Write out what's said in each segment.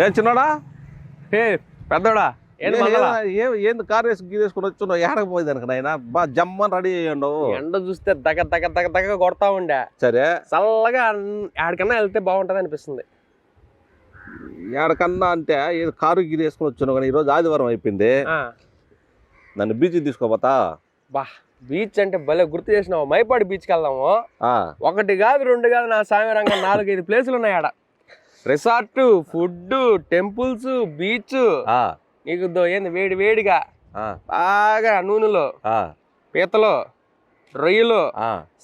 ఏ చిన్నడా? హే పెద్దోడా? ఏంది కార్ వేసి గీరేసుకుని వచ్చున్నావు? ఏడకు పోయేదానికి నాయన? బా జమ్మని రెడీ అయ్యండు ఎండ చూస్తే దగ్గ దగ్గ దగ్గ దగ్గ కొడతా ఉండే. సరే. చల్లగా ఆడికన్నా వెళ్తే బాగుంటది అనిపిస్తుంది. ఏడకన్నా అంటే ఏదో కారు గీరేసుకుని వచ్చున్నావు కానీ ఈరోజు ఆదివారం అయిపోయింది. నన్ను బీచ్ తీసుకోపోతా? బా బీచ్ అంటే భలే గుర్తు చేసినావు. మైపాడు బీచ్కి వెళ్దాము. ఆ, ఒకటి కాదు రెండు కాదు నా సామిరంగా నాలుగైదు ప్లేసులు ఉన్నాయి ఆడ. Resort food temples beach. నీకు ఏంది వేడి వేడిగా బాగా నూనెలో పీతలు రొయ్యలు.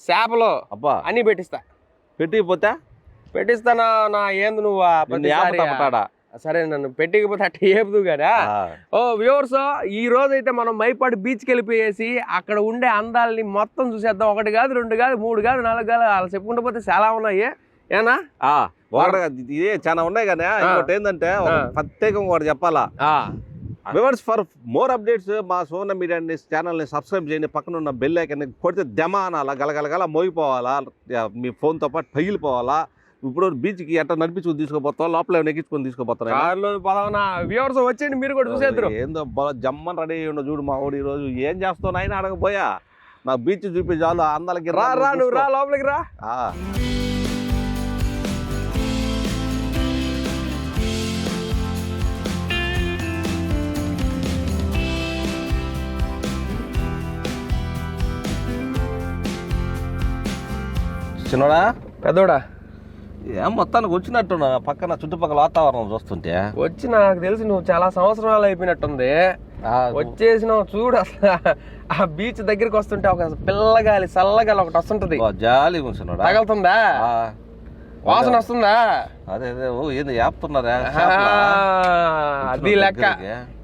చేపలు అబ్బా. అన్ని పెట్టిస్తా. పెట్టిపోతే పెట్టిస్తానా నా ఏంది నువ్వు? సరే నన్ను పెట్టికపోతే అట్ట ఏపుదు కదా? ఓ వ్యూవర్స్ ఈ రోజు అయితే మనం మైపాడు బీచ్కి వెళ్ళిపోయేసి అక్కడ ఉండే అందాలని మొత్తం చూసేద్దాం. ఒకటి కాదు రెండు కాదు మూడు కాదు నాలుగు కాదు అలా చెప్పుకుంటూ పోతే చాలా ఉన్నాయి. ఏనా? ఇదే చాలా ఉన్నాయి కానీ ఇంకోటి ఏంటంటే. ప్రత్యేకంగా ఒకటి చెప్పాలా? వివర్స్ ఫర్ మోర్ అప్డేట్స్ మా సోన మీడియా ఛానల్ని సబ్స్క్రైబ్ చేయండి. పక్కన ఉన్న బెల్ ఐకన్ కొడితే దెమ అనాలా గలగలగల మోగిపోవాలా మీ ఫోన్తో పాటు పగిలిపోవాలా. ఇప్పుడు బీచ్కి ఎట్లా నడిపించుకుని తీసుకోపోతాం లోపల ఎక్కించుకొని తీసుకోపోతారా కారులో పదవనా వ్యూవర్స్ వచ్చేయండి మీరు కూడా చూసేద్దరు. ఏందో జమ్మని రెడీ అయ్యి చూడు మా ఊడు ఈ రోజు ఏం చేస్తావు నాయన? అడగపోయా నా బీచ్ చూపి చాలు ఆ అందాలకి రా రా నువ్వు రా లోపలికి రా. చిన్నడా? పెద్దోడా? ఏం మొత్తానికి వచ్చినట్టున్నా. పక్కన చుట్టుపక్కల వాతావరణం చూస్తుంటే. వచ్చి నాకు తెలిసి నువ్వు చాలా సంవత్సరాలు అయిపోయినట్టుంది. ఆ, వచ్చేసినావు చూడు అసలు. ఆ బీచ్ దగ్గరికి వస్తుంటే ఒక పిల్లగాలి చల్లగాలి ఒకటి వస్తుంటది. జాలి చిన్నడా. తగలుతుందా? వాసన వస్తుందా? అదే అదే ఓ ఏంది యాపుతున్నారా? ఆ, అది లెక్క.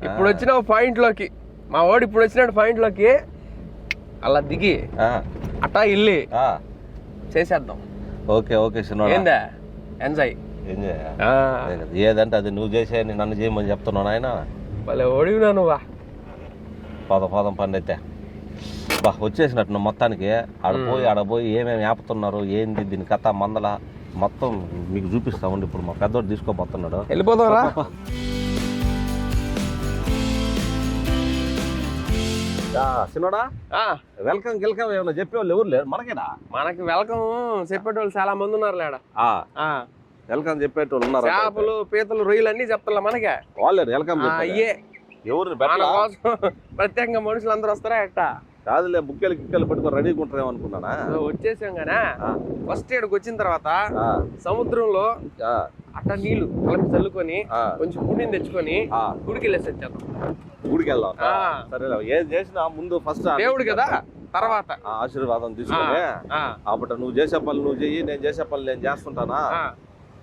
ఇప్పుడు వచ్చిన పాయింట్లోకి. మా వాడు ఇప్పుడు వచ్చినాడు పాయింట్లోకి. అలా దిగి అట్టా ఇల్లి. చేసేద్దాం. ఓకే ఓకే ఏందా? ఎంజాయ్ కదా, ఏదంటే అది నువ్వు చేసేయని నన్ను చేయమని చెప్తున్నావు నాయన. భలే ఓడివినా నువ్వా. పోదాం పోదాం పని అయితే బా వచ్చేసినట్టు మొత్తానికి. ఆడ పోయి ఆడ పోయి ఏమేమి ఆపుతున్నారు ఏంది దీని కథ మందల మొత్తం మీకు చూపిస్తా ఉండి ఇప్పుడు మా పెద్దోడు తీసుకోబోతున్నాడు. వెళ్ళిపోదాం రా. సినోడా వెల్కమ్ గిల్కమ్ ఏమన్నా చెప్పేవాళ్ళు ఎవరు లేరు? మనకేనా? మనకి వెల్కమ్ చెప్పేటోళ్ళు చాలా మంది ఉన్నారు లేడ? వెల్కమ్ చెప్పేటోళ్ళు ఉన్నారు చేపలు పీతలు రొయ్యలు అన్ని చెప్తా మనకే? వాళ్ళే వెల్కమ్ అయ్యే. కోసం ప్రత్యేకంగా మనుషులు అందరూ వస్తారా ఎట్ట? కాదులే బుక్కెలు గిక్కెలు పెట్టుకొని రెడీగా ఉంటారేమో అనుకున్నానా? వచ్చేసాం గానా? ఫస్ట్ ఇక్కడికి వచ్చిన తర్వాత ఆ, సముద్రంలో ఆ, అట్ట నీళ్ళు కలిపి చల్లుకొని కొంచెం పుణ్యం తెచ్చుకొని ఆ. గుడికి వెళ్ళేసి వచ్చేద్దాం గుడికి వెళ్దాం ఆ. సరేలే ఏం చేసినా ముందు ఫస్ట్ దేవుడు కదా? తర్వాత. ఆశీర్వాదం తీసుకొని ఆ, అప్పట నువ్వు చేసే పనులు నువ్వు చెయ్యి నేను చేసే పనులు నేను చేస్తుంటానా?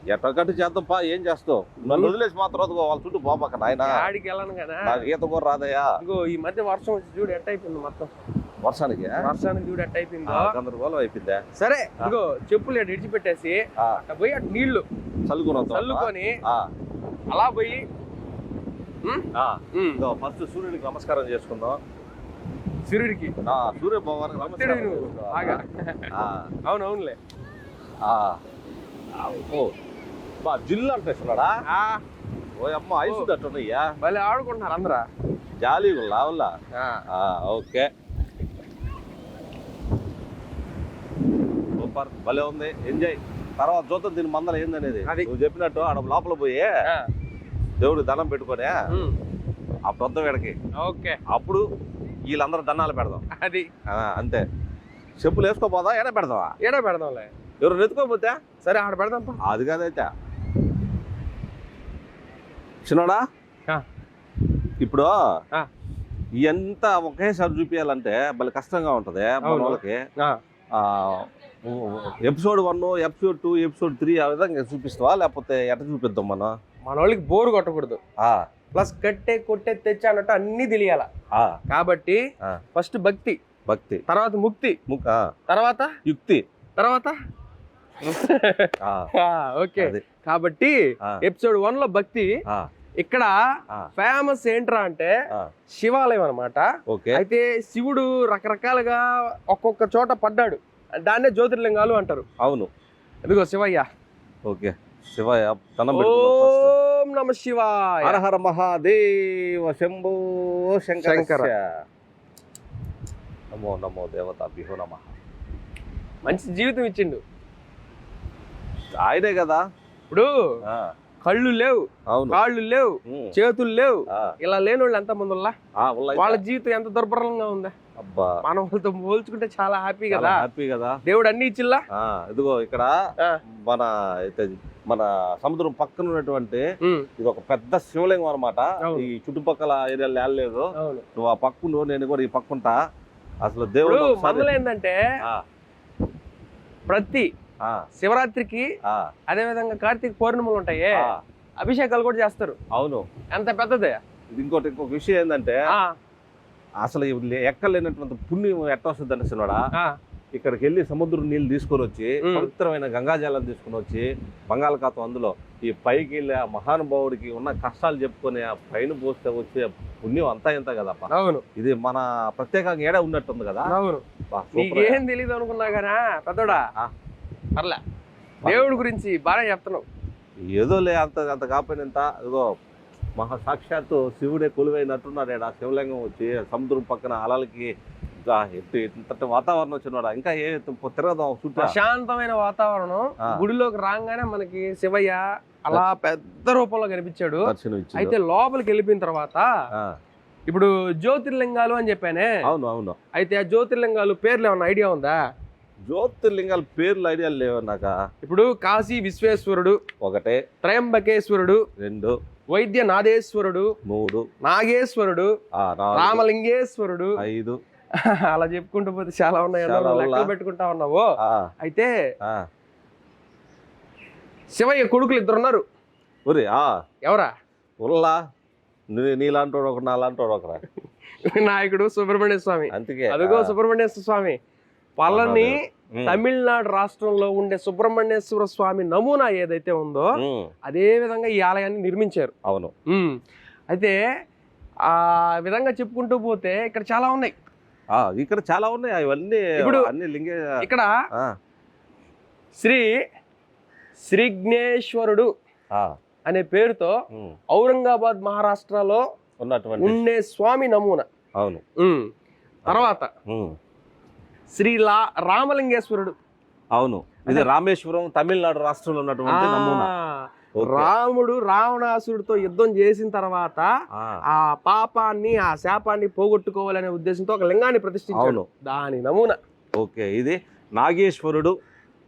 ఆ. ఎట్టగట్టు చేద్దాం పా ఏం చేస్తావు? నన్ను వదిలేసి మాత్రం వద్దుకో, వాళ్ళ చుట్టూ పోపక్క నాయన ఆడికి వెళ్ళను కదా. నాకు ఈత కూడా రాదయ్యా. ఇదిగో ఈ మధ్య వర్షం వచ్చి చూడు ఎట్ట అయిపోయింది మొత్తం. వర్షానికి? వర్షానికి చూడు ఎట్ట అయిపోయిందో. గందరగోళం అయిపోయిందా. సరే ఇదిగో చెప్పులు ఆ, అట్ట పోయి అటు నీళ్ళు చల్లుకుని వద్దాం. చల్లుకొని అలా పోయి ఫస్ట్ సూర్యుడికి నమస్కారం చేసుకుందాం. సూర్యుడికి? సూర్య భగవానికి భక్తుడివి నమస్కారం నువ్వు చేసుకుందాం. బాగా ఆ, అవును అవునులే. ఆ. ఓ. బా జిల్లు అంటేస్తున్నాడా ఆ, ఓ అమ్మ ఐసు తట్టున్నాయ్యా భలే ఆడుకుంటున్నారు అందరా. జాలీ లావులా ఆ, ఓకే. సూపర్ భలే ఉంది. ఎంజాయ్. తర్వాత చూద్దాం దీని మందల ఏందనేది. నువ్వు చెప్పినట్టు ఆడ లోపల పోయి ఆ, దేవుడికి దండం పెట్టుకొని ఆ పెద్ద వేడకి ఓకే. అప్పుడు వీళ్ళందరూ దండాలు పెడదాం. అది. అంతే. చెప్పులు వేసుకోపోదా ఏడా పెడదావా ఏడో పెడదాంలే? ఎవరు ఎత్తుకోపోతే సరే ఆడ పెడదాం. అది కాదైతే. చిన్నోడా? ఇప్పుడు ఎంత ఒకేసారి చూపించాలంటే భలే కష్టంగా ఉంటది మన. వాళ్ళకి. Episode one episode two episode three ఆ విధంగా చూపిస్తావా? లేకపోతే ఎట్ట చూపిద్దాం మనం? మన వాళ్ళకి బోర్ కొట్టకూడదు. ఆ, ప్లస్ కట్టే కొట్టే తెచ్చా అన్నట్టు అన్ని తెలియాల. కాబట్టి. ఫస్ట్ భక్తి భక్తి. తర్వాత ముక్తి తర్వాత యుక్తి. తర్వాత ఓకే. కాబట్టి ఎపిసోడ్ వన్లో భక్తి ఇక్కడ ఫేమస్ ఏంట్రా అంటే శివాలయం అన్నమాట. ఓకే. అయితే శివుడు రకరకాలుగా ఒక్కొక్క చోట పడ్డాడు. దాన్నే జ్యోతిర్లింగాలు అంటారు. అవును. ఇదిగో శివయ్య. ఓకే. శివయ్య first. ఓం నమ శివాయ. హర హర మహాదేవ శంభో శంకర శంకర. నమో నమో దేవత బిహో నమ. మంచి జీవితం ఇచ్చిండు. ఆయనే కదా. ఇప్పుడు కళ్ళు లేవు కాళ్ళు లేవు చేతులు లేవు. ఇలా లేని వాళ్ళు ఎంత మంది. వాళ్ళ జీవితం ఎంత దుర్భరంగా ఉందా? అబ్బా. మనం వాళ్ళతో పోల్చుకుంటే చాలా హ్యాపీ కదా. హ్యాపీ కదా. దేవుడు అన్ని ఇచ్చిల్లా? ఆ, ఇదిగో ఇక్కడ. మన మన సముద్రం పక్కన ఉన్నటువంటి ఇది ఒక పెద్ద శివలింగం అనమాట. ఈ చుట్టుపక్కల ఏరియాలో వెళ్ళలేదు నువ్వు ఆ పక్కను నేను కూడా ఈ పక్కుంటా అసలు దేవుడు ఒకసారి- మందులు ఏంటంటే ఆ, ప్రతి శివరాత్రికి అదే విధంగా కార్తీక పౌర్ణములు ఉంటాయి అభిషేకాలు కూడా చేస్తారు. అవును. ఎంత పెద్దదే. ఇది ఇంకోటి ఇంకొక విషయం ఏంటంటే అసలు ఎక్కలేనటువంటి పుణ్యం ఎట్ట వస్తుంది అంటే ఇక్కడికి వెళ్ళి సముద్రం నీళ్ళు తీసుకొని వచ్చి. పవిత్రమైన గంగాజలం తీసుకొని వచ్చి బంగాళాఖాతం అందులో ఈ పైకి వెళ్ళి ఆ మహానుభావుడికి ఉన్న కష్టాలు చెప్పుకొని ఆ పైన పోస్తే వచ్చే పుణ్యం అంతా ఇంత కదప్ప. అవును. ఇది మన ప్రత్యేకంగా ఏడా ఉన్నట్టుంది కదా. అవును. నీకేం తెలియదు అనుకున్నా గానా పెద్దోడా? ఆ. పర్లే. దేవుడి గురించి బాగా చెప్తున్నావు. ఏదో లే అంత అంత కాకపోయినంత ఇదిగో మహా సాక్షాత్తు శివుడే కొలువైనట్టున్నాడు ఆ శివలింగం వచ్చి సముద్రం పక్కన అలలకి ఆ ఎత్తు ఇంతటి వాతావరణం వచ్చినాడు ఇంకా ఏ తిరగదాం చుట్టూ ప్రశాంతమైన వాతావరణం. గుడిలోకి రాగానే మనకి శివయ్య అలా పెద్ద రూపంలో కనిపించాడు. అయితే లోపలికి వెళ్ళిపోయిన తర్వాత ఇప్పుడు జ్యోతిర్లింగాలు అని చెప్పానే. అవును అవును. అయితే ఆ జ్యోతిర్లింగాలు పేర్లు ఏమన్నా ఐడియా ఉందా? జ్యోతిర్లింగాల పేర్లు ఐడియా లేవు నాక? ఇప్పుడు కాశీ విశ్వేశ్వరుడు ఒకటే త్రయంబకేశ్వరుడు రెండు వైద్య నాదేశ్వరుడు మూడు నాగేశ్వరుడు రామలింగేశ్వరుడు. ఐదు. అలా చెప్పుకుంటూ పోతే చాలా ఉన్నాయి పెట్టుకుంటా ఉన్నావు. అయితే. శివయ్య కొడుకులు ఇద్దరు ఉన్నారు. ఒరే ఎవరా? ఉల్లా. నీ- నీలాంటోడు ఒక నాలాంటోడు ఒకరా? నాయకుడు సుబ్రహ్మణ్య స్వామి. అందుకే అదిగో సుబ్రహ్మణ్య స్వామి. పళని తమిళనాడు రాష్ట్రంలో ఉండే సుబ్రహ్మణ్యేశ్వర స్వామి నమూనా ఏదైతే ఉందో అదే విధంగా ఈ ఆలయాన్ని నిర్మించారు. అవును. అయితే ఆ విధంగా చెప్పుకుంటూ పోతే ఇక్కడ చాలా ఉన్నాయి. ఇక్కడ చాలా ఉన్నాయి. ఇవన్నీ ఇప్పుడు అన్ని లింగే ఇక్కడ శ్రీ శ్రీజ్ఞేశ్వరుడు ఆ, అనే పేరుతో ఔరంగాబాద్ మహారాష్ట్రలో ఉన్నటువంటి ఉండే స్వామి నమూనా. అవును. తర్వాత శ్రీ లా రామలింగేశ్వరుడు. అవును. ఇది రామేశ్వరం తమిళనాడు రాష్ట్రంలో ఉన్నటువంటి నమూనా. రాముడు రావణాసురుడితో యుద్ధం చేసిన తర్వాత ఆ, పాపాన్ని ఆ శాపాన్ని పోగొట్టుకోవాలనే ఉద్దేశంతో ఒక లింగాన్ని ప్రతిష్ఠించాడు. అవును. దాని నమూనా. ఓకే. ఇది నాగేశ్వరుడు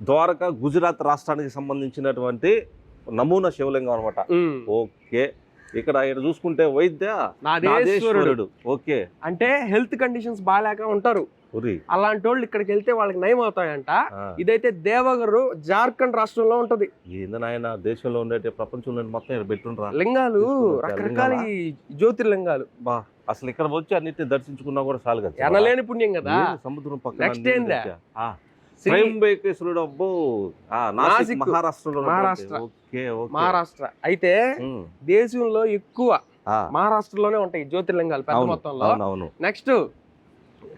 ద్వారకా గుజరాత్ రాష్ట్రానికి సంబంధించినటువంటి నమూనా శివలింగం అనమాట. ఓకే. ఇక్కడ ఇక్కడ చూసుకుంటే వైద్య నాదేశ్వరుడు నాదేశ్వరుడు ఓకే. అంటే హెల్త్ కండిషన్స్ బాగాలేక ఉంటారు. అలాంటి వాళ్ళు ఇక్కడికి వెళ్తే వాళ్ళకి నయం అవుతాయంట ఇదైతే దేవగరు జార్ఖండ్ రాష్ట్రంలో ఉంటది. నాయన దేశంలో ఉండే ప్రపంచంలో మొత్తం పెట్టుండ్రా? లింగాలు రకరకాల జ్యోతిర్లింగాలు బా అసలు ఇక్కడ వచ్చి అన్నిటిని దర్శించుకున్నా కూడా చాలు కదా ఎనలేని పుణ్యం కదా. సముద్రం పక్కన నీళ్ళు ఏందా? త్రయంబకేశ్వరుడు అబ్బో. ఆ, నాసిక్. మహారాష్ట్రలో. మహారాష్ట్ర. ఓకే మహారాష్ట్ర. అయితే దేశంలో ఎక్కువ మహారాష్ట్రలోనే ఉంటాయి జ్యోతిర్లింగాలు పెద్ద మొత్తంలో. నెక్స్ట్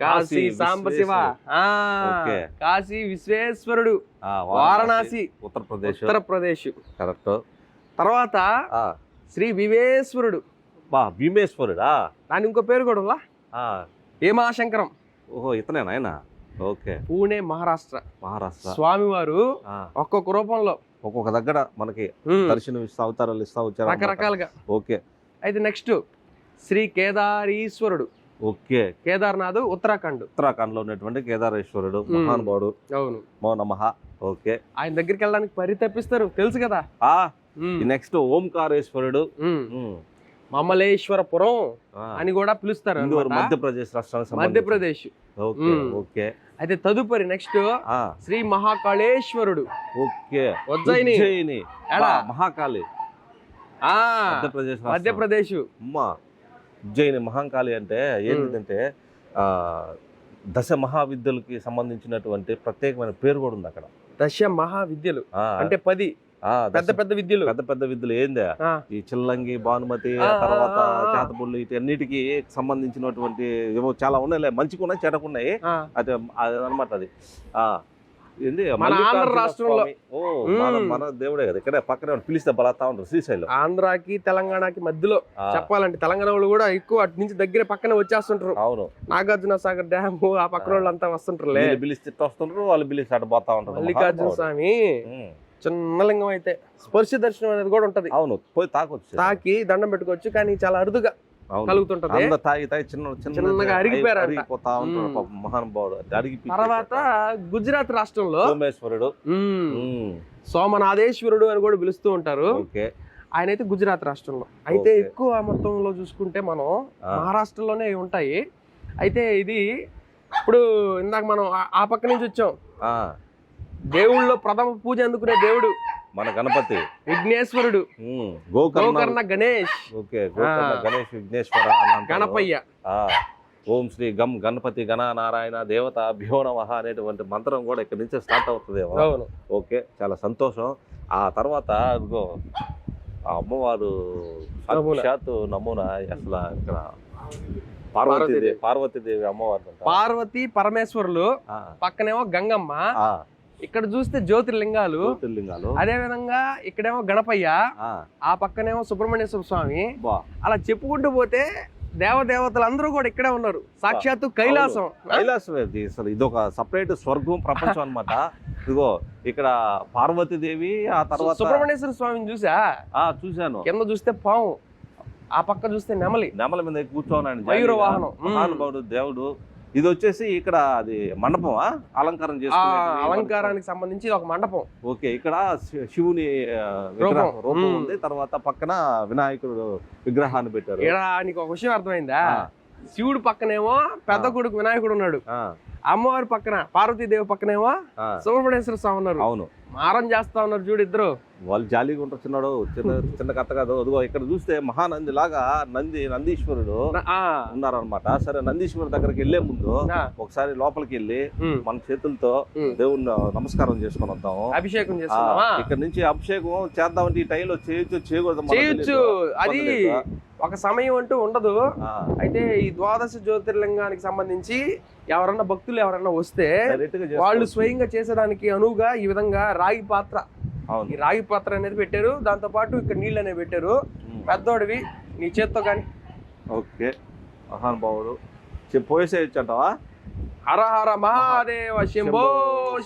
కాశీ సాంబశివ. కాశీ విశ్వేశ్వరుడు. వారణాసి ఉత్తరప్రదేశ్. ఉత్తరప్రదేశ్. కరెక్ట్. తర్వాత శ్రీ వివేశ్వరుడు. బా భీమేశ్వరుడా? దాని ఇంకో పేరు కూడా భీమాశంకరం. ఓహో ఇతనే నాయన? ఓకే. పూణే మహారాష్ట్ర. మహారాష్ట్ర. స్వామివారు ఒక్కొక్క రూపంలో. ఒక్కొక్క దగ్గర మనకి దర్శనం ఇస్తా అవతారాలు ఇస్తా వచ్చారు. రకరకాలుగా. ఓకే. అయితే నెక్స్ట్ శ్రీ కేదారీశ్వరుడు. ఓకే. కేదార్నాథ్ ఉత్తరాఖండ్. ఉత్తరాఖండ్లో ఉన్నటువంటి కేదారేశ్వరుడు. మహానుభావుడు. అవును. మో నమః. ఓకే. ఆయన దగ్గరికి వెళ్ళడానికి పరితపిస్తారు తెలుసు కదా? ఆ. నెక్స్ట్ ఓంకారేశ్వరుడు. మమలేశ్వరపురం అని కూడా పిలుస్తారు. మధ్యప్రదేశ్ రాష్ట్రానికి. మధ్యప్రదేశ్. ఓకే అయితే తదుపరి నెక్స్ట్ శ్రీ మహాకాళేశ్వరుడు. ఓకే. ఉజ్జయిని. మహాకాళి. ఆ. మధ్యప్రదేశ్. మధ్యప్రదేశ్. అమ్మా. ఉజ్జయిని మహాకాళి అంటే ఏంటంటే ఆ దశ మహావిద్యలకి సంబంధించినటువంటి ప్రత్యేకమైన పేరు కూడా ఉంది అక్కడ. దశ మహావిద్యలు. అంటే పది. ఆ, పెద్ద పెద్ద విద్యలు. పెద్ద పెద్ద విద్యలు ఏందే? ఈ చిల్లంగి భానుమతి తర్వాత. చేతబుల్లి వీటన్నిటికీ సంబంధించినటువంటి ఏవో చాలా ఉన్నాయి మంచిగా ఉన్నాయి చెడకున్నాయి అది అనమాట అది. ఆ మన ఆంధ్ర రాష్ట్రంలో. ఓ మన దేవుడే కదా. ఇక్కడే పక్కనే పిలిస్తే బలాతా ఉంటారు శ్రీశైలం. ఆంధ్రాకి తెలంగాణకి మధ్యలో చెప్పాలంటే తెలంగాణ వాళ్ళు కూడా ఎక్కువ అటు నుంచి దగ్గర పక్కనే వచ్చేస్తుంటారు. అవును. నాగార్జున సాగర్ డ్యామ్ ఆ పక్కన వాళ్ళు అంతా పిలిస్తే వస్తుంటారు వాళ్ళు పిలిస్తే అటు పోతా ఉంటారు. మల్లికార్జున. స్వామి. చిన్న లింగం అయితే స్పర్శ దర్శనం అనేది కూడా ఉంటది. అవును పోయి తాకొచ్చు. తాకి దండం పెట్టుకోవచ్చు కానీ చాలా అరుదుగా. కలుగుతుంటది. తాగి తాగి చిన్న చిన్న చిన్నగా. అరిగిపోతా. పాపం మహానుభావుడు అరిగి తర్వాత గుజరాత్ రాష్ట్రంలో సోమేశ్వరుడు. సోమనాథేశ్వరుడు అని కూడా పిలుస్తూ ఉంటారు. ఓకే. ఆయన అయితే గుజరాత్ రాష్ట్రంలో. అయితే. ఎక్కువ మొత్తంలో చూసుకుంటే మనం ఆ. మహారాష్ట్రలోనే ఉంటాయి. అయితే ఇది ఇప్పుడు ఇందాక మనం ఆ- పక్క నుంచి వచ్చాం. ఆ. దేవుళ్ళలో ప్రథమ పూజ అందుకునే దేవుడు? మన గణపతి విఘ్నేశ్వరుడు. గోకర్ణ గణేష్ ఓకే గోకర్ణ. గణేష్ విఘ్నేశ్వర. గణపయ్య ఆ, ఓం శ్రీ గం గణపతి గణ నారాయణ దేవత అభ్యో నమః అనేటువంటి మంత్రం కూడా ఇక్కడ నుంచి స్టార్ట్ అవుతుందేమో అవును ఓకే చాలా సంతోషం ఆ తర్వాత ఇదిగో ఆ అమ్మవారు నమూనా. సాక్షాత్తు నమూనా అసలు ఇక్కడ పార్వతీదేవి పార్వతీదేవి. అమ్మవారు. పార్వతి పరమేశ్వరులు పక్కనేమో గంగమ్మ ఇక్కడ చూస్తే జ్యోతిర్లింగాలు. అదే విధంగా ఇక్కడేమో గణపయ్య ఆ, ఆ పక్కనేమో సుబ్రహ్మణ్యేశ్వర స్వామి. అలా చెప్పుకుంటూ పోతే దేవదేవతలు అందరూ కూడా ఇక్కడే ఉన్నారు. సాక్షాత్తు కైలాసం. కైలాసం ఇది అసలు ఇదొక సపరేట్ స్వర్గం ప్రపంచం అన్నమాట. ఇదిగో ఇక్కడ పార్వతీదేవి ఆ తర్వాత సుబ్రహ్మణ్యేశ్వర స్వామిని చూసా? ఆ చూశాను. కింద చూస్తే పాము ఆ పక్క చూస్తే నెమలి. నెమల మీద కూర్చోన్నాడు మయూర వాహనం. మహానుభావుడు దేవుడు. ఇది వచ్చేసి ఇక్కడ అది మండపమా? అలంకారం చేసుకునే అలంకారానికి సంబంధించి ఒక మండపం. ఓకే ఇక్కడ శివుని విగ్రహం రూపం. ఉంది. తర్వాత పక్కన వినాయకుడు విగ్రహాన్ని పెట్టారు. ఇక్కడ నీకు ఒక విషయం అర్థమైందా? శివుడు పక్కనేమో పెద్ద. కొడుకు వినాయకుడు ఉన్నాడు. ఆ, అమ్మవారి పక్కన పార్వతీదేవి పక్కనేమో సుబ్రహ్మణ్యేశ్వర స్వామి ఉన్నారు. అవును. మారం చేస్తా ఉన్నారు చూడు ఇద్దరు. వాళ్ళు జాలీగా ఉంటారు చిన్నాడు చిన్న చిన్న కథ కాదు అదిగో ఇక్కడ చూస్తే మహానంది లాగా నంది నందీశ్వరుడు ఆ, ఉన్నారనమాట సరే నందీశ్వరుడు దగ్గరికి వెళ్ళే ముందు ఒకసారి లోపలికి వెళ్ళి మన చేతులతో. దేవుణ్ణి నమస్కారం చేసుకొని వద్దాము. అభిషేకం చేస్తున్నావా ఇక్కడ నుంచి అభిషేకం చేద్దామంటే ఈ టైంలో చేయొచ్చు చేయకూడదు చేయొచ్చు. అది. ఒక సమయం అంటూ ఉండదు. అయితే ఈ ద్వాదశ జ్యోతిర్లింగానికి సంబంధించి ఎవరన్నా భక్తులు ఎవరన్నా వస్తే. వాళ్ళు స్వయంగా చేసేదానికి అనువుగా ఈ విధంగా రాగి పాత్ర. అవును. ఈ రాగి పాత్ర అనేది పెట్టారు. దాంతో పాటు ఇక్కడ నీళ్ళు అనేవి పెట్టారు. పెద్దోడివి నీ చేత్తో కానీ. ఓకే. మహానుభావుడు. చెప్పి పోయేసేయచ్చు అంటావా? హర మహాదేవ శంభో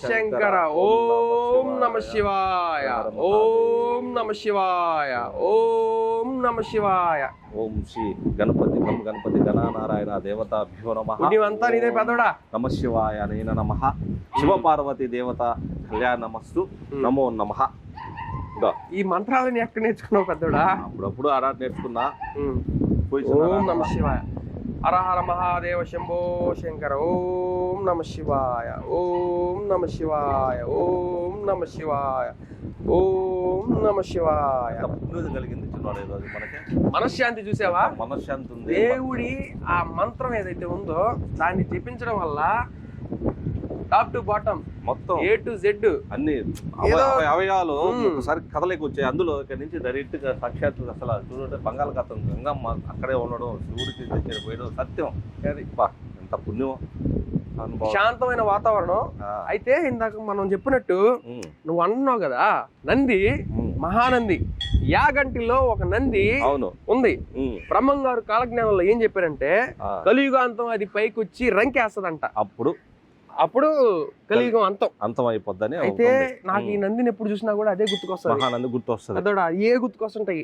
శంకర ఓం నమ శివాయ. ఓం నమ శివాయ. ఓం నమ శివాయ. ఓం శ్రీ గణపతి గం గణపతి గణనారాయణ దేవత భ్యో నమ. పుణ్యమంతా నీదే పెద్దోడా? నమ శివాయ నేన నమ. శివపార్వతి దేవత కళ్యాణమస్తు నమో నమ. ఈ మంత్రాలను ఎక్కడ నేర్చుకున్నావు పెద్దోడా? అప్పుడప్పుడు ఆడాట నేర్చుకున్నా. ఓం నమ శివాయ. హర మహాదేవ శంభో శంకర ఓం నమ శివాయ ఓం నమ శివాయ ఓం నమ శివాయ ఓం నమ శివాయ. కలిగింది ఈరోజు మనకి. మనశ్శాంతి చూసావా? మనశ్శాంతి ఉంది. దేవుడి ఆ మంత్రం ఏదైతే ఉందో దాన్ని జపించడం వల్ల టాప్ టు బాటమ్. మొత్తం. A to Z. అన్ని అవయవాలు. ఒకసారి కథలోకి వచ్చాయి అందులో ఇక్కడ నుంచి డైరెక్ట్గా సాక్షాత్ అసలు చూడండి బంగాళాఖాతం గంగమ్మ అక్కడే ఉండడం శివుడికి దగ్గర పోయడం సత్యం. ఎంత పుణ్యం శాంతమైన వాతావరణం. అయితే ఇందాక మనం చెప్పినట్టు నువ్వు అన్నావు కదా నంది. మహానంది. యాగంటిలో ఒక నంది అవును. ఉంది. బ్రహ్మం గారు కాలజ్ఞానంలో ఏం చెప్పారంటే కలియుగాంతం అది పైకి వచ్చి రంకేస్తదంట. అప్పుడు అప్పుడు కలియుగం అంతం అంతం అయిపోద్దని అయితే. నాకు ఈ. నందిని ఎప్పుడు చూసినా కూడా అదే గుర్తుకొస్తుంది మహానంది గుర్తొస్తుంది ఏ గుర్తుకొస్తుంటాయి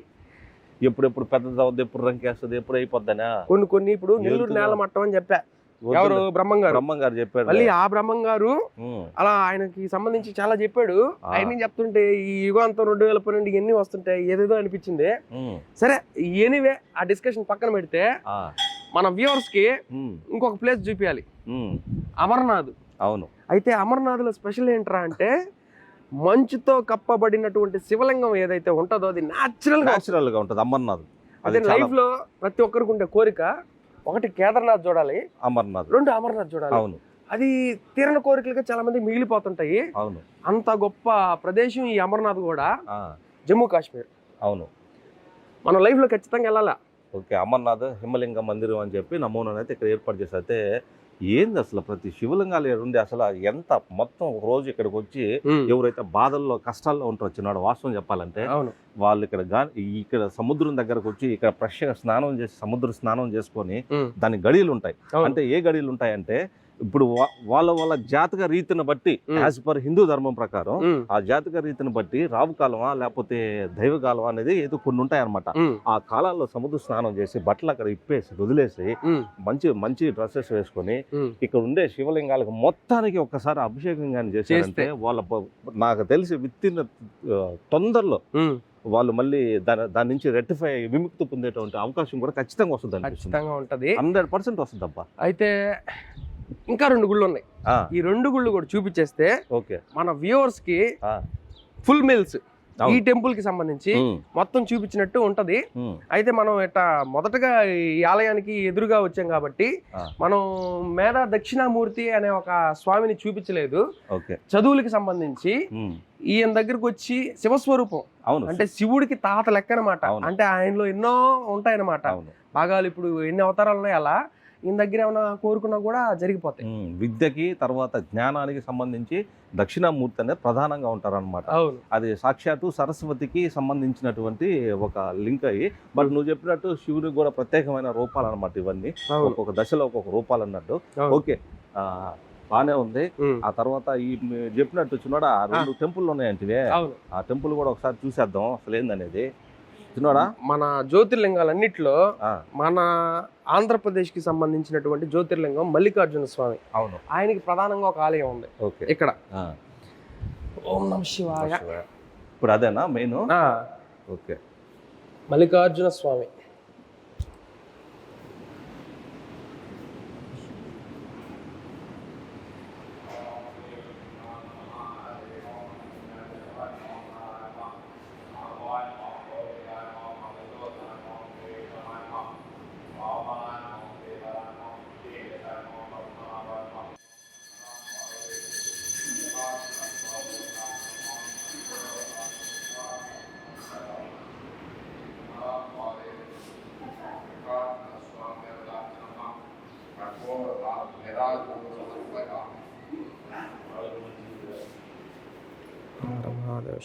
ఎప్పుడెప్పుడు పెద్దది అవుద్ది ఎప్పుడు రంకేస్తుంది ఎప్పుడు అయిపోద్దనా కొన్ని కొన్ని ఇప్పుడు నెల్లూరు. నేల మట్టం అని చెప్పా. ఎవరు బ్రహ్మం గారు బ్రహ్మం గారు చెప్పాడు మళ్ళీ ఆ బ్రహ్మం గారు మ్మ్. అలా ఆయనకి సంబంధించి చాలా చెప్పాడు. ఆయన చెప్తుంటే ఈ యుగాంతం రెండు వేల పన్నెండు ఎన్ని వస్తుంటాయి ఏదేదో అనిపించింది. సరే ఎనీవే ఆ డిస్కషన్ పక్కన పెడితే మన వ్యూవర్స్కి. ఇంకొక ప్లేస్ చూపించాలి. అమర్నాథ్ అవును. అయితే అమర్నాథ్లో స్పెషల్ ఏంట్రా అంటే మంచుతో కప్పబడినటువంటి శివలింగం ఏదైతే ఉంటుందో అది న్యాచురల్గా న్యాచురల్గా ఉంటుంది అమర్నాథ్. అదే అది చాలా లైఫ్లో ప్రతి ఒక్కరికి ఉండే కోరిక ఒకటి కేదార్నాథ్ చూడాలి అమర్నాథ్. రెండు అమర్నాథ్ చూడాలి. అవును. అది తీరని కోరికలుగా చాలా మంది మిగిలిపోతుంటాయి. అవును. అంత గొప్ప ప్రదేశం ఈ అమర్నాథ్ కూడా జమ్మూ కాశ్మీర్. అవును. మన లైఫ్లో ఖచ్చితంగా వెళ్ళాలా? ఓకే అమర్నాథ్ హిమలింగ మందిరం అని చెప్పి నమూనాను అయితే ఇక్కడ ఏర్పాటు అయితే ఏంది అసలు ప్రతి శివలింగాలు ఉండి అసలు ఎంత మొత్తం ఒక రోజు ఇక్కడికి వచ్చి ఎవరైతే బాధల్లో కష్టాల్లో ఉంటారో చిన్నాడు వాస్తవం చెప్పాలంటే అవును. వాళ్ళు ఇక్కడ ఇక్కడ సముద్రం దగ్గరకు వచ్చి ఇక్కడ ఫ్రెష్గా స్నానం చేసి సముద్ర స్నానం చేసుకొని దాని గడియలు ఉంటాయి. అంటే ఏ గడియలు ఉంటాయంటే ఇప్పుడు వాళ్ళ వాళ్ళ జాతక రీతిని బట్టి. యాజ్ పర్ హిందూ ధర్మం ప్రకారం ఆ జాతక రీతిని బట్టి రావు కాలమా లేకపోతే దైవ కాలమా అనేది ఏదో కొన్ని ఉంటాయి అనమాట ఉమ్, ఆ కాలాల్లో సముద్ర స్నానం చేసి బట్టలు అక్కడ ఇప్పేసి వదిలేసి మంచి మంచి డ్రెస్సెస్ వేసుకొని. ఇక్కడ ఉండే శివలింగాలకు మొత్తానికి ఒక్కసారి అభిషేకం కానీ చేశారంటే వాళ్ళ నాకు తెలిసి విత్ ఇన్ తొందరలో వాళ్ళు మళ్ళీ దాని దాని నుంచి రెక్టిఫై విముక్తి పొందేటువంటి అవకాశం కూడా ఖచ్చితంగా వస్తుంది ఖచ్చితంగా ఉంటది. హండ్రెడ్ పర్సెంట్ వస్తుంది అబ్బా అయితే ఇంకా రెండు గుళ్ళు ఉన్నాయి. ఈ రెండు గుళ్ళు కూడా చూపించేస్తే ఓకే. మన వ్యూవర్స్కి ఫుల్ మీల్స్. ఈ. టెంపుల్కి సంబంధించి మొత్తం చూపించినట్టు ఉంటది. అయితే మనం ఇట్లా మొదటగా ఈ ఆలయానికి ఎదురుగా వచ్చాం కాబట్టి. మనం మేధా దక్షిణామూర్తి అనే ఒక స్వామిని చూపించలేదు. చదువులకి సంబంధించి ఈయన దగ్గరకు వచ్చి శివస్వరూపం. అవును. అంటే శివుడికి తాత లెక్క అనమాట. అంటే ఆయనలో ఎన్నో ఉంటాయన్నమాట. భాగాలు ఇప్పుడు ఎన్ని అవతారాలు ఉన్నాయి అలా ఈయన దగ్గర ఏమైనా కోరుకున్నా కూడా జరిగిపోతాయి. విద్యకి తర్వాత జ్ఞానానికి సంబంధించి దక్షిణామూర్తి అనేది ప్రధానంగా ఉంటారన్నమాట. అవును. అది సాక్షాత్తు సరస్వతికి సంబంధించినటువంటి ఒక లింక్ అయ్యి బట్ నువ్వు చెప్పినట్టు శివునికి కూడా ప్రత్యేకమైన రూపాలు అనమాట ఇవన్నీ ఒక్కొక్క దశలో ఒక్కొక్క రూపాలు అన్నట్టు. ఓకే. బానే ఉంది. ఆ తర్వాత ఈ చెప్పినట్టు చిన్నోడా రెండు టెంపుల్ ఉన్నాయంటివే. అవును. ఆ టెంపుల్ కూడా ఒకసారి చూసేద్దాం అసలు ఏందనేది చిన్నోడా మన జ్యోతిర్లింగాలన్నిట్లో మన ఆంధ్రప్రదేశ్కి సంబంధించినటువంటి జ్యోతిర్లింగం మల్లికార్జున స్వామి. అవును. ఆయనకి ప్రధానంగా ఒక ఆలయం ఉంది. ఇక్కడ. ఓం నమ శివాయ. ఇప్పుడు అదేనా మెయిన్? ఓకే. మల్లికార్జున స్వామి.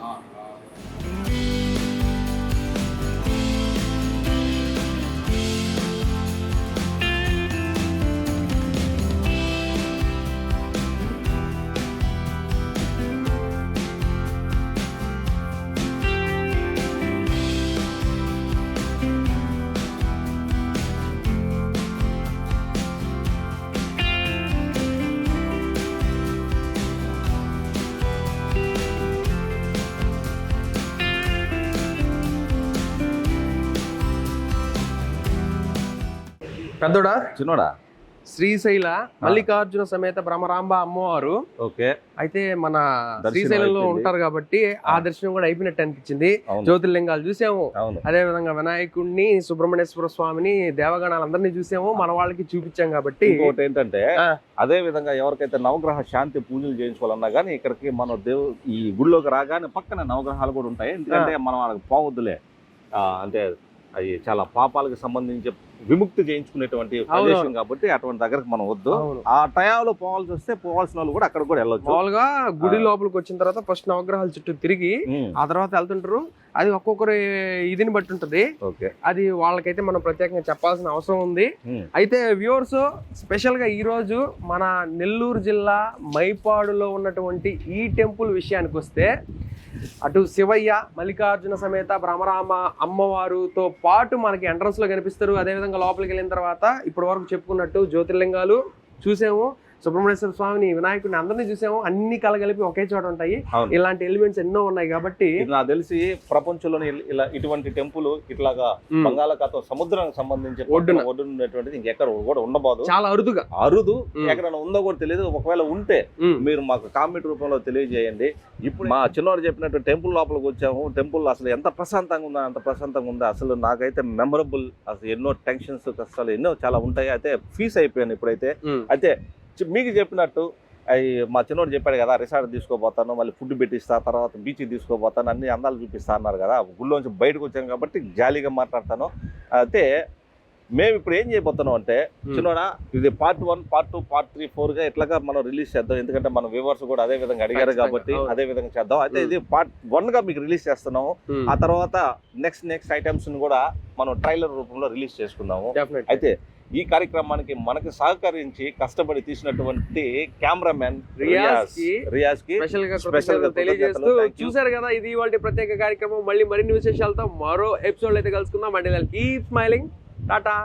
అదే. పెద్దోడా? చిన్నోడా? శ్రీశైల మల్లికార్జున సమేత భ్రమరాంబ అమ్మవారు. ఓకే. అయితే మన శ్రీశైలంలో. ఉంటారు కాబట్టి ఆ దర్శనం కూడా అయిపోయినట్టు అనిపించింది. జ్యోతిర్లింగాలు చూసాము. అదే విధంగా వినాయకుడిని సుబ్రహ్మణ్యేశ్వర స్వామిని దేవగణాలందరినీ చూసాము. మన వాళ్ళకి చూపించాం కాబట్టి ఇంకోటి ఏంటంటే. అదే విధంగా ఎవరికైతే నవగ్రహ శాంతి పూజలు చేయించుకోవాలన్నా కానీ ఇక్కడికి మన దేవు ఈ గుడిలోకి రాగానే పక్కన నవగ్రహాలు కూడా ఉంటాయి. ఎందుకంటే మనం వాళ్ళకి పోవద్దులే. అంటే అవి చాలా పాపాలకు సంబంధించి విముక్తి చేయించుకునేటువంటి ప్రదేశం కాబట్టి అటువంటి దగ్గరకు మనం వద్దు. ఆ టయాలో పోవాల్సి వస్తే పోవాల్సిన వాళ్ళు కూడా అక్కడ కూడా వెళ్ళొచ్చు. మామూలుగా గుడి. లోపలికి వచ్చిన తర్వాత ఫస్ట్ నవగ్రహాల చుట్టూ తిరిగి ఆ తర్వాత వెళ్తుంటారు. అది ఒక్కొక్కరి ఇదిని బట్టి ఉంటది. ఓకే. అది వాళ్ళకైతే మనం ప్రత్యేకంగా చెప్పాల్సిన అవసరం ఉంది. అయితే వ్యూవర్స్ స్పెషల్గా ఈ రోజు మన నెల్లూరు జిల్లా మైపాడులో ఉన్నటువంటి ఈ టెంపుల్ విషయానికి వస్తే అటు శివయ్య మల్లికార్జున సమేత భ్రమరామ అమ్మవారుతో పాటు మనకి ఎంట్రన్స్లో కనిపిస్తారు. అదేవిధంగా లోపలికి వెళ్ళిన తర్వాత ఇప్పటి వరకు చెప్పుకున్నట్టు జ్యోతిర్లింగాలు చూసాము. సుబ్రహ్మణ్యేశ్వర స్వామిని వినాయకుడిని అందరినీ చూసాము. అన్ని కలగలిపి ఒకే చోట ఉంటాయి. ఇలాంటి ఎలిమెంట్స్ ఎన్నో ఉన్నాయి కాబట్టి నాకు తెలిసి ప్రపంచంలోని ఇల్- ఇటువంటి టెంపుల్ ఇట్లాగా బంగాళాఖాతం సముద్రానికి సంబంధించి ఒడ్డున. ఒడ్డున ఉన్నటువంటిది ఇంకెక్కడ కూడా ఉండబోదు. చాలా అరుదుగా. అరుదు. ఎక్కడైనా ఉందో కూడా తెలియదు. ఒకవేళ ఉంటే మీరు మాకు కామెంట్ రూపంలో తెలియజేయండి. ఇప్పుడు మా చిన్నవాడు చెప్పినట్టు టెంపుల్ లోపలికి వచ్చాము. టెంపుల్ అసలు ఎంత ప్రశాంతంగా ఉందా అంత ప్రశాంతంగా ఉందా అసలు నాకైతే మెమరబుల్. అసలు ఎన్నో టెన్షన్స్ కష్టాలు ఎన్నో చాలా ఉంటాయి. అయితే ఫీస్ అయిపోయాను ఇప్పుడైతే. అయితే మీకు చెప్పినట్టు అవి మా చిన్నోడు చెప్పాడు కదా రిసార్ట్ తీసుకోపోతాను మళ్ళీ ఫుడ్ పెట్టిస్తా తర్వాత బీచ్కి తీసుకోపోతాను అన్ని అందాలు చూపిస్తా అన్నారు కదా గుళ్ళోంచి బయటకు వచ్చాం కాబట్టి జాలీగా మాట్లాడతాను అయితే మేము ఇప్పుడు ఏం చేయబోతున్నాం అంటే. చిన్నోడా ఇది part one part two part three ఫోర్గా ఇట్లాగా మనం రిలీజ్ చేద్దాం ఎందుకంటే మన వ్యూవర్స్ కూడా అదే విధంగా అడిగారు కాబట్టి. అదే విధంగా చేద్దాం అయితే. ఇది పార్ట్ వన్గా మీకు రిలీజ్ చేస్తున్నాము ఆ తర్వాత నెక్స్ట్ నెక్స్ట్ ఐటమ్స్ని కూడా మనం ట్రైలర్ రూపంలో రిలీజ్ చేసుకుందాము. అయితే ఈ కార్యక్రమానికి మనకి సహకరించి కష్టపడి తీసినటువంటి కెమెరామెన్ రియాజ్ రియాజ్కి స్పెషల్గా తెలియజేస్తూ. చూసారు కదా ఇది ఇవాళ ప్రత్యేక కార్యక్రమం. మళ్ళీ మరిన్ని విశేషాలతో మరో ఎపిసోడ్ అయితే కలుసుకుందాం. అంటే కీప్ స్మైలింగ్ టాటా